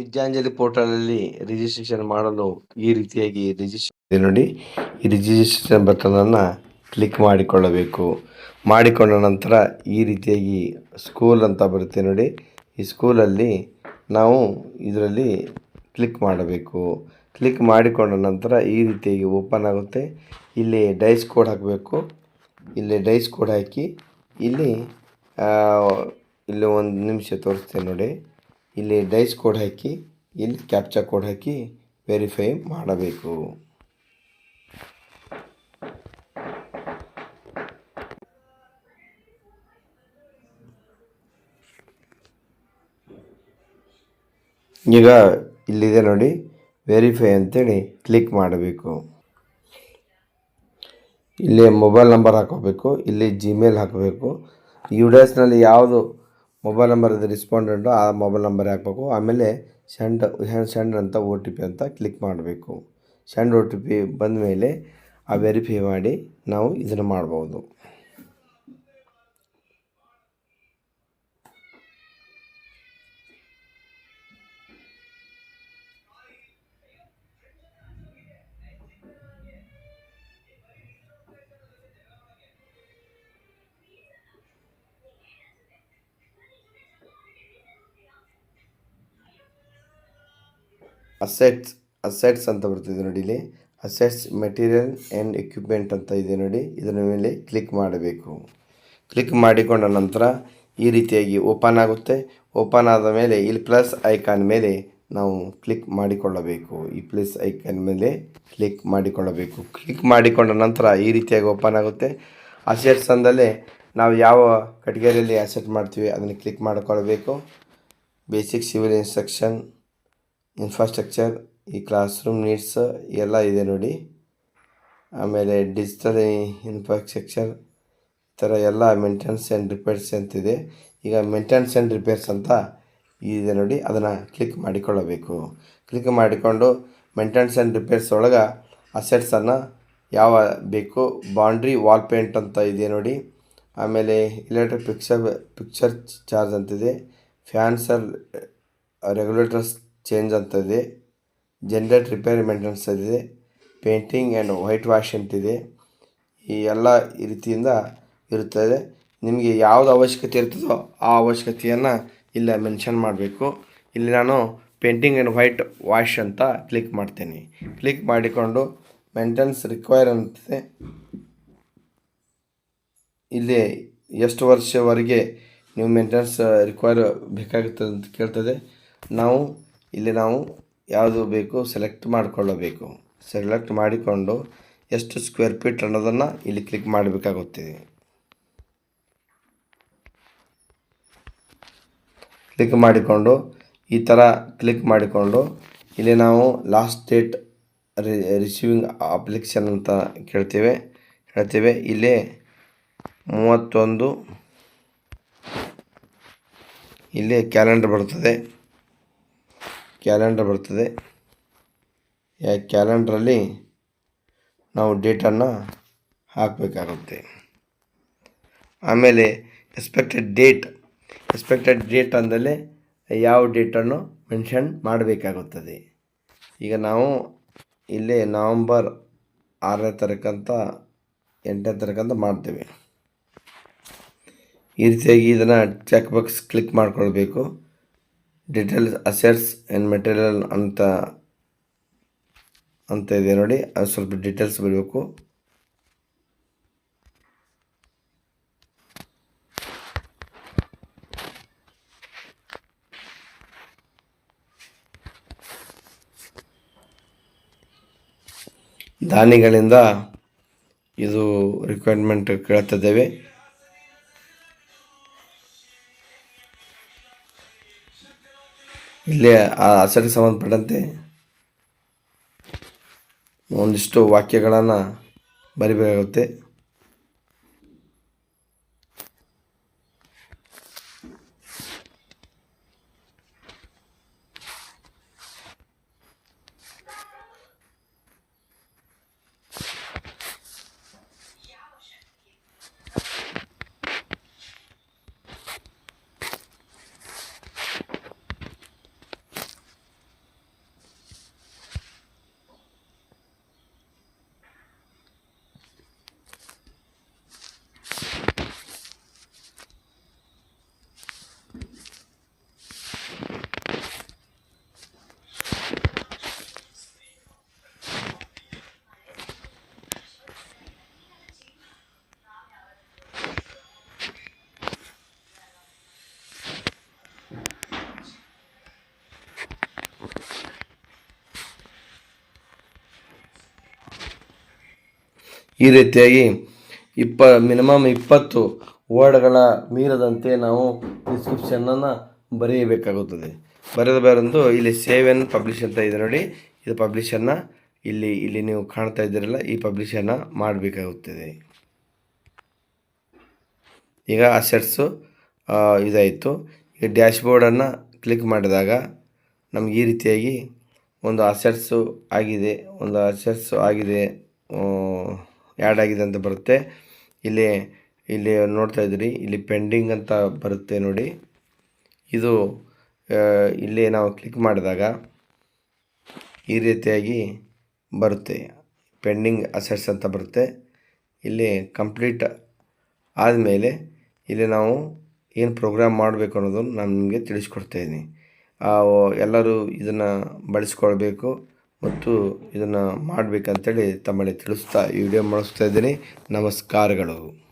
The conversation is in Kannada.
ವಿದ್ಯಾಂಜಲಿ ಪೋರ್ಟಲಲ್ಲಿ ರಿಜಿಸ್ಟ್ರೇಷನ್ ಮಾಡಲು ಈ ರೀತಿಯಾಗಿ ರಿಜಿಸ್ಟ್ರೇಷನ್ ನೋಡಿ. ಈ ರಿಜಿಸ್ಟ್ರೇಷನ್ ಬಟನ್ ಅನ್ನು ಕ್ಲಿಕ್ ಮಾಡಿಕೊಳ್ಳಬೇಕು. ಮಾಡಿಕೊಂಡ ನಂತರ ಈ ರೀತಿಯಾಗಿ ಸ್ಕೂಲ್ ಅಂತ ಬರುತ್ತೆ ನೋಡಿ. ಈ ಸ್ಕೂಲಲ್ಲಿ ನಾವು ಇದರಲ್ಲಿ ಕ್ಲಿಕ್ ಮಾಡಬೇಕು. ಕ್ಲಿಕ್ ಮಾಡಿಕೊಂಡ ನಂತರ ಈ ರೀತಿಯಾಗಿ ಓಪನ್ ಆಗುತ್ತೆ. ಇಲ್ಲಿ ಡೈಸ್ ಕೋಡ್ ಹಾಕಬೇಕು. ಇಲ್ಲಿ ಡೈಸ್ ಕೋಡ್ ಹಾಕಿ ಇಲ್ಲಿ ಇಲ್ಲಿ ಒಂದು ನಿಮಿಷ ತೋರಿಸ್ತೇನೆ ನೋಡಿ. ಇಲ್ಲಿ ಡೈಸ್ ಕೋಡ್ ಹಾಕಿ, ಇಲ್ಲಿ ಕ್ಯಾಪ್ಚಾ ಕೋಡ್ ಹಾಕಿ ವೆರಿಫೈ ಮಾಡಬೇಕು. ಈಗ ಇಲ್ಲಿದೆ ನೋಡಿ ವೆರಿಫೈ ಅಂತೇಳಿ ಕ್ಲಿಕ್ ಮಾಡಬೇಕು. ಇಲ್ಲಿ ಮೊಬೈಲ್ ನಂಬರ್ ಹಾಕೋಬೇಕು, ಇಲ್ಲಿ ಜಿಮೇಲ್ ಹಾಕಬೇಕು. ಯು ಡಿ ಎಸ್ನಲ್ಲಿ ಯಾವುದು ಮೊಬೈಲ್ ನಂಬರ್ ಇದೆ ರೆಸ್ಪಾಂಡೆಂಟು ಆ ಮೊಬೈಲ್ ನಂಬರ್ ಹಾಕಬೇಕು. ಆಮೇಲೆ ಸೆಂಡ್ ಸೆಂಡ್ ಅಂತ ಓ ಟಿ ಪಿ ಅಂತ ಕ್ಲಿಕ್ ಮಾಡಬೇಕು. ಸೆಂಡ್ ಓ ಟಿ ಪಿ ಬಂದ ಮೇಲೆ ಆ ವೆರಿಫೈ ಮಾಡಿ ನಾವು ಇದನ್ನು ಮಾಡ್ಬೋದು. ಅಸೆಟ್ಸ್ ಅಸೆಟ್ಸ್ ಅಂತ ಬರ್ತಿದೆ ನೋಡಿ ಇಲ್ಲಿ. ಅಸೆಟ್ಸ್ ಮೆಟೀರಿಯಲ್ ಆ್ಯಂಡ್ ಎಕ್ವಿಪ್ಮೆಂಟ್ ಅಂತ ಇದೆ ನೋಡಿ. ಇದರ ಮೇಲೆ ಕ್ಲಿಕ್ ಮಾಡಬೇಕು. ಕ್ಲಿಕ್ ಮಾಡಿಕೊಂಡ ನಂತರ ಈ ರೀತಿಯಾಗಿ ಓಪನ್ ಆಗುತ್ತೆ. ಓಪನ್ ಆದ ಮೇಲೆ ಇಲ್ಲಿ ಪ್ಲಸ್ ಐಕಾನ್ ಮೇಲೆ ನಾವು ಕ್ಲಿಕ್ ಮಾಡಿಕೊಳ್ಳಬೇಕು. ಈ ಪ್ಲಸ್ ಐಕಾನ್ ಮೇಲೆ ಕ್ಲಿಕ್ ಮಾಡಿಕೊಳ್ಳಬೇಕು. ಕ್ಲಿಕ್ ಮಾಡಿಕೊಂಡ ನಂತರ ಈ ರೀತಿಯಾಗಿ ಓಪನ್ ಆಗುತ್ತೆ. ಅಸೆಟ್ಸ್ ಅಂದಲೇ ನಾವು ಯಾವ ಕಟ್ಗೆರೆಯಲ್ಲಿ ಅಸೆಟ್ ಮಾಡ್ತೀವಿ ಅದನ್ನು ಕ್ಲಿಕ್ ಮಾಡಿಕೊಳ್ಬೇಕು ಬೇಸಿಕ್ ಸಿವಿಲ್ ಇನ್ಸ್ಟ್ರಕ್ಷನ್ ಇನ್ಫ್ರಾಸ್ಟ್ರಕ್ಚರ್ ಈ ಕ್ಲಾಸ್ ರೂಮ್ ನೀಡ್ಸ್ ಎಲ್ಲ ಇದೆ ನೋಡಿ. ಆಮೇಲೆ ಡಿಜಿಟಲ್ ಇನ್ಫ್ರಾಸ್ಟ್ರಕ್ಚರ್ ಈ ಥರ ಎಲ್ಲ ಮೇಂಟೆನೆನ್ಸ್ ಆ್ಯಂಡ್ ರಿಪೇರ್ಸ್ ಅಂತಿದೆ ಈಗ ಮೇಂಟೆನೆನ್ಸ್ ಆ್ಯಂಡ್ ರಿಪೇರ್ಸ್ ಅಂತ ಇದೆ ನೋಡಿ, ಅದನ್ನು ಕ್ಲಿಕ್ ಮಾಡಿಕೊಳ್ಳಬೇಕು. ಕ್ಲಿಕ್ ಮಾಡಿಕೊಂಡು ಮೇಂಟೆನೆನ್ಸ್ ಆ್ಯಂಡ್ ರಿಪೇರ್ಸ್ ಒಳಗೆ ಅಸೆಟ್ಸನ್ನು ಯಾವ ಬೇಕು ಬೌಂಡ್ರಿ ವಾಲ್ ಪೇಂಟ್ ಅಂತ ಇದೆ ನೋಡಿ. ಆಮೇಲೆ ಇಲೆಕ್ಟ್ರಿಕ್ ಪಿಕ್ಚರ್ ಪಿಕ್ಚರ್ ಚಾರ್ಜ್ ಅಂತಿದೆ ಫ್ಯಾನ್ಸರ್ ರೆಗ್ಯುಲೇಟರ್ಸ್ ಚೇಂಜ್ ಅಂತ ಇದೆ ಜನರೇಟ್ ರಿಪೇರಿ ಮೇಂಟೆನೆನ್ಸ್ ಇದೆ ಪೇಂಟಿಂಗ್ ಆ್ಯಂಡ್ ವೈಟ್ ವಾಶ್ ಅಂತಿದೆ. ಈ ಎಲ್ಲ ರೀತಿಯಿಂದ ಇರುತ್ತದೆ. ನಿಮಗೆ ಯಾವುದು ಅವಶ್ಯಕತೆ ಇರ್ತದೋ ಆ ಅವಶ್ಯಕತೆಯನ್ನು ಇಲ್ಲೇ ಮೆನ್ಷನ್ ಮಾಡಬೇಕು. ಇಲ್ಲಿ ನಾನು ಪೇಂಟಿಂಗ್ ಆ್ಯಂಡ್ ವೈಟ್ ವಾಶ್ ಅಂತ ಕ್ಲಿಕ್ ಮಾಡ್ತೇನೆ. ಕ್ಲಿಕ್ ಮಾಡಿಕೊಂಡು ಮೇಂಟೆನೆನ್ಸ್ ರಿಕ್ವೈರ್ ಅಂತಿದೆ. ಇಲ್ಲಿ ಎಷ್ಟು ವರ್ಷವರೆಗೆ ನೀವು ಮೇಂಟೆನೆನ್ಸ್ ರಿಕ್ವೈರ್ ಬೇಕಾಗುತ್ತದೆ ಅಂತ ಕೇಳ್ತದೆ. ನಾವು ಇಲ್ಲಿ ನಾವು ಯಾವುದು ಬೇಕು ಸೆಲೆಕ್ಟ್ ಮಾಡಿಕೊಳ್ಳಬೇಕು. ಸೆಲೆಕ್ಟ್ ಮಾಡಿಕೊಂಡು ಎಷ್ಟು ಸ್ಕ್ವೇರ್ ಫೀಟ್ ಅನ್ನೋದನ್ನು ಇಲ್ಲಿ ಕ್ಲಿಕ್ ಮಾಡಬೇಕಾಗುತ್ತದೆ ಕ್ಲಿಕ್ ಮಾಡಿಕೊಂಡು ಈ ಥರ ಕ್ಲಿಕ್ ಮಾಡಿಕೊಂಡು ಇಲ್ಲಿ ನಾವು ಲಾಸ್ಟ್ ಡೇಟ್ ರಿಸೀವಿಂಗ್ ಅಪ್ಲಿಕೇಶನ್ ಅಂತ ಕೇಳ್ತೇವೆ. ಹೇಳ್ತೇವೆ, ಇಲ್ಲಿ ಮೂವತ್ತೊಂದು, ಇಲ್ಲಿ ಕ್ಯಾಲೆಂಡರ್ ಬರ್ತದೆ. ಕ್ಯಾಲೆಂಡರ್ ಬರ್ತದೆ. ಯಾ ಕ್ಯಾಲೆಂಡ್ರಲ್ಲಿ ನಾವು ಡೇಟನ್ನು ಹಾಕಬೇಕಾಗುತ್ತೆ. ಆಮೇಲೆ ಎಕ್ಸ್ಪೆಕ್ಟೆಡ್ ಡೇಟ್ ಎಕ್ಸ್ಪೆಕ್ಟೆಡ್ ಡೇಟ್ ಅಂದಲೇ ಯಾವ ಡೇಟನ್ನು ಮೆನ್ಷನ್ ಮಾಡಬೇಕಾಗುತ್ತದೆ. ಈಗ ನಾವು ಇಲ್ಲಿ ನವಂಬರ್ ಆರನೇ ತಾರೀಕಂತ, ಎಂಟನೇ ತಾರೀಕಂತ ಮಾಡ್ತೇವೆ. ಈ ರೀತಿಯಾಗಿ ಇದನ್ನು ಚೆಕ್ ಬಾಕ್ಸ್ ಕ್ಲಿಕ್ ಮಾಡ್ಕೊಳ್ಬೇಕು. ಡಿಟೇಲ್ಸ್ ಅಸೆಟ್ಸ್ ಆ್ಯಂಡ್ ಮೆಟೀರಿಯಲ್ ಅಂತ ಅಂತ ಇದೆ ನೋಡಿ. ಅದು ಸ್ವಲ್ಪ ಡೀಟೇಲ್ಸ್ ಬರಬೇಕು ದಾನಿಗಳಿಂದ ಇದು ರಿಕ್ವೈರ್ಮೆಂಟ್ ಕೇಳ್ತಿದ್ದೇವೆ ಇಲ್ಲಿ ಆ ಆಚರಣೆಗೆ ಸಂಬಂಧಪಟ್ಟಂತೆ ಒಂದಿಷ್ಟು ವಾಕ್ಯಗಳನ್ನು ಬರಿಬೇಕಾಗುತ್ತೆ. ಈ ರೀತಿಯಾಗಿ ಇಪ್ಪ ಮಿನಿಮಮ್ ಇಪ್ಪತ್ತು ವರ್ಡ್ಗಳ ಮೀರದಂತೆ ನಾವು ಡಿಸ್ಕ್ರಿಪ್ಷನನ್ನು ಬರೆಯಬೇಕಾಗುತ್ತದೆ. ಬರೆದ ಬರೆದು ಇಲ್ಲಿ ಸೇವೆನ್ ಪಬ್ಲಿಷ್ ಅಂತ ಇದೆ ನೋಡಿ. ಇದು ಪಬ್ಲಿಷನ್ನು ಇಲ್ಲಿ ಇಲ್ಲಿ ನೀವು ಕಾಣ್ತಾ ಇದ್ದೀರಲ್ಲ, ಈ ಪಬ್ಲಿಷನ್ನು ಮಾಡಬೇಕಾಗುತ್ತದೆ. ಈಗ ಅಸೆಟ್ಸು ಇದಾಯಿತು. ಈ ಡ್ಯಾಶ್ಬೋರ್ಡನ್ನು ಕ್ಲಿಕ್ ಮಾಡಿದಾಗ ನಮ್ಗೆ ಈ ರೀತಿಯಾಗಿ ಒಂದು ಅಸೆಟ್ಸು ಆಗಿದೆ, ಒಂದು ಅಸೆಟ್ಸು ಆಗಿದೆ ಆ್ಯಡ್ ಆಗಿದೆ ಅಂತ ಬರುತ್ತೆ. ಇಲ್ಲಿ ಇಲ್ಲಿ ನೋಡ್ತಾ ಇದ್ದೀರಿ. ಇಲ್ಲಿ ಪೆಂಡಿಂಗ್ ಅಂತ ಬರುತ್ತೆ ನೋಡಿ. ಇದು ಇಲ್ಲಿ ನಾವು ಕ್ಲಿಕ್ ಮಾಡಿದಾಗ ಈ ರೀತಿಯಾಗಿ ಬರುತ್ತೆ. ಪೆಂಡಿಂಗ್ ಅಸೆಟ್ಸ್ ಅಂತ ಬರುತ್ತೆ. ಇಲ್ಲಿ ಕಂಪ್ಲೀಟ್ ಆದಮೇಲೆ ಇಲ್ಲಿ ನಾವು ಏನು ಪ್ರೋಗ್ರಾಮ್ ಮಾಡಬೇಕು ಅನ್ನೋದನ್ನು ನಾನು ನಿಮಗೆ ತಿಳಿಸ್ಕೊಡ್ತಾಯಿದ್ದೀನಿ ಎಲ್ಲರೂ ಇದನ್ನು ಬಳಸ್ಕೊಳ್ಬೇಕು. ಮತ್ತು ಇದನ್ನು ಮಾಡಬೇಕಂತೇಳಿ ತಮ್ಮಲ್ಲಿ ತಿಳಿಸ್ತಾ ಈ ವಿಡಿಯೋ ಮಾಡಿಸ್ತಾ ಇದ್ದೀನಿ. ನಮಸ್ಕಾರಗಳು.